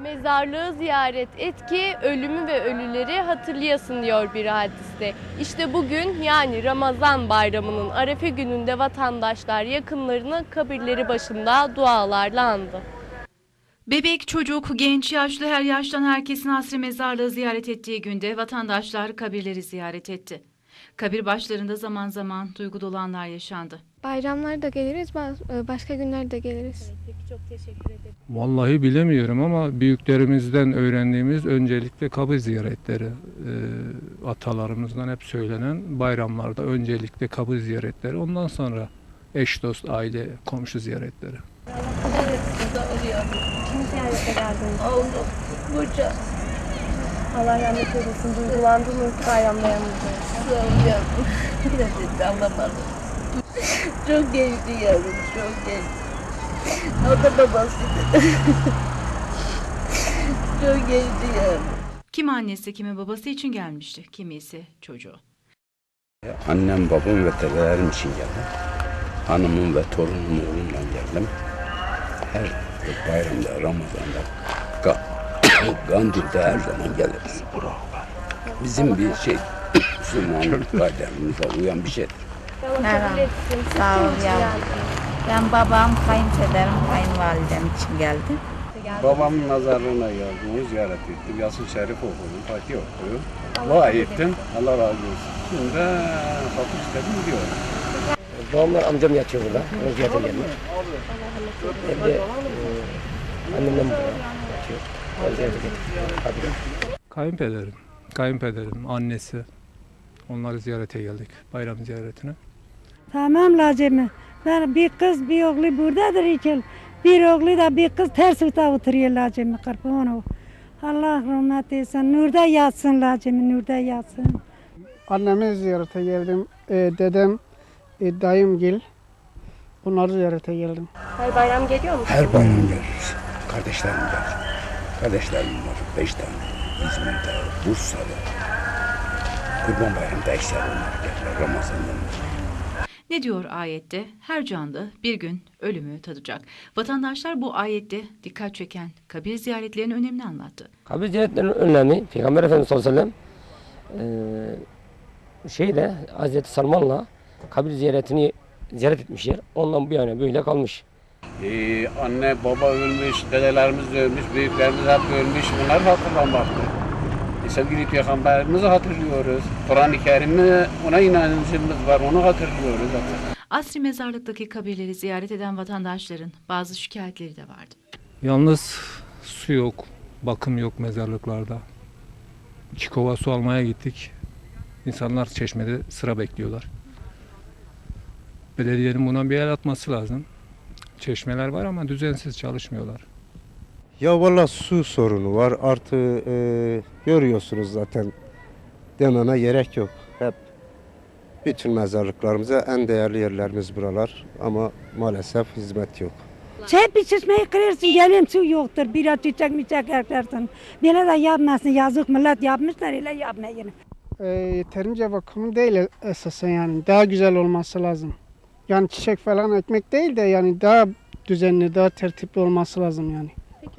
Mezarlığı ziyaret et ki ölümü ve ölüleri hatırlayasın diyor bir hadiste. İşte bugün yani Ramazan bayramının arefe gününde vatandaşlar yakınlarını kabirleri başında dualarla andı. Bebek, çocuk, genç, yaşlı her yaştan herkesin asri mezarlığı ziyaret ettiği günde vatandaşlar kabirleri ziyaret etti. Kabir başlarında zaman zaman duygu dolu anlar yaşandı. Bayramlarda geliriz, baz- başka günlerde geliriz. Vallahi bilemiyorum ama büyüklerimizden öğrendiğimiz öncelikle kabir ziyaretleri. Ee, atalarımızdan hep söylenen bayramlarda öncelikle kabir ziyaretleri. Ondan sonra eş dost, aile, komşu ziyaretleri. Kim ziyarete geldiniz? Burcu. Allah rahmet eylesin. Duygulandınız bayramda yanınızda. Anlamadım. Çok gençti yavrum, çok genç. O da babasıydı. çok gençti yavrum. Kimi annesi, kimi babası için gelmişti, kimi ise çocuğu. Annem, babam ve dedelerim için geldim. Hanımım ve torunum oğlumla geldim. Her bayramda, Ramazan'da, Gandil'de her zaman geliriz. Bizim bir şey, Müslümanlık kaidelerimize uyan bir şeydir. Merhaba. Sağ ol yavrum. Ben babam, kayınpederim, kayınvalidem için geldim. Babamın nazarına geldim, ziyaret ettim. Yasin Şerif okudum, Fatih okudum. Dua ettim, Allah razı olsun. Şimdi hafif istedim gidiyorum. Babamla amcam yatıyor burada. Onu ziyarete geldim. Hem de e, annemle burada yatıyor. Kayınpederim, kayınpederim, annesi. Onları ziyarete geldik. Bayram ziyaretine. Tamam Lacemi. Ben bir kız bir oğlu buradadır için bir oğlu da bir kız ters uta oturuyor Lacemi kurban ol. Allah rahmet etsin. Nurda yatsın Lacemi, nurda yatsın. Annemi ziyarete geldim. Ee, dedem, e, dayımgil. Bunları ziyarete geldim. Her bayram geliyor mu? Her bayram geliriz. Kardeşlerim gelir. Kardeşlerim var. Beş tane. İzmir'de, Bursa'da. Kurban Bayramı'nda ekser onlar gelirler. Ramazan'da. Ne diyor ayette? Her canlı bir gün ölümü tadacak. Vatandaşlar bu ayette dikkat çeken kabir ziyaretlerinin önemini anlattı. Kabir ziyaretlerinin önemi Peygamber Efendimiz sallallahu aleyhi ve sellem e, şeyle Hazreti Salman'la kabir ziyaretini ziyaret etmişler. Ondan bu yana böyle kalmış. Ee, anne baba ölmüş, dedelerimiz de ölmüş, büyüklerimiz hep ölmüş. Bunları hatırlamaktır. E, sevgili Peygamberimizi hatırlıyoruz. Kur'an-ı Kerim'e ona inancımız var, onu hatırlıyoruz. Asri mezarlıktaki kabirleri ziyaret eden vatandaşların bazı şikayetleri de vardı. Yalnız su yok, bakım yok mezarlıklarda. İki kova su almaya gittik. İnsanlar çeşmede sıra bekliyorlar. Belediyenin buna bir el atması lazım. Çeşmeler var ama düzensiz çalışmıyorlar. Ya valla su sorunu var. Artı e, görüyorsunuz zaten dememe gerek yok. Hep bütün mezarlıklarımıza en değerli yerlerimiz buralar. Ama maalesef hizmet yok. Çay bir çeşmeyi kırırsın, gelin su yoktur. Biraz çiçek mi çekersin. Böyle de yapmasın, yazık millet yapmışlar, öyle yapmayın. Ee, yeterince bakımı değil esasen yani. Daha güzel olması lazım. Yani çiçek falan ekmek değil de yani daha düzenli, daha tertipli olması lazım yani.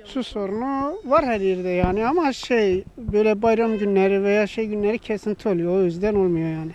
Su sorunu var her yerde yani ama şey böyle bayram günleri veya şey günleri kesinti oluyor. O yüzden olmuyor yani.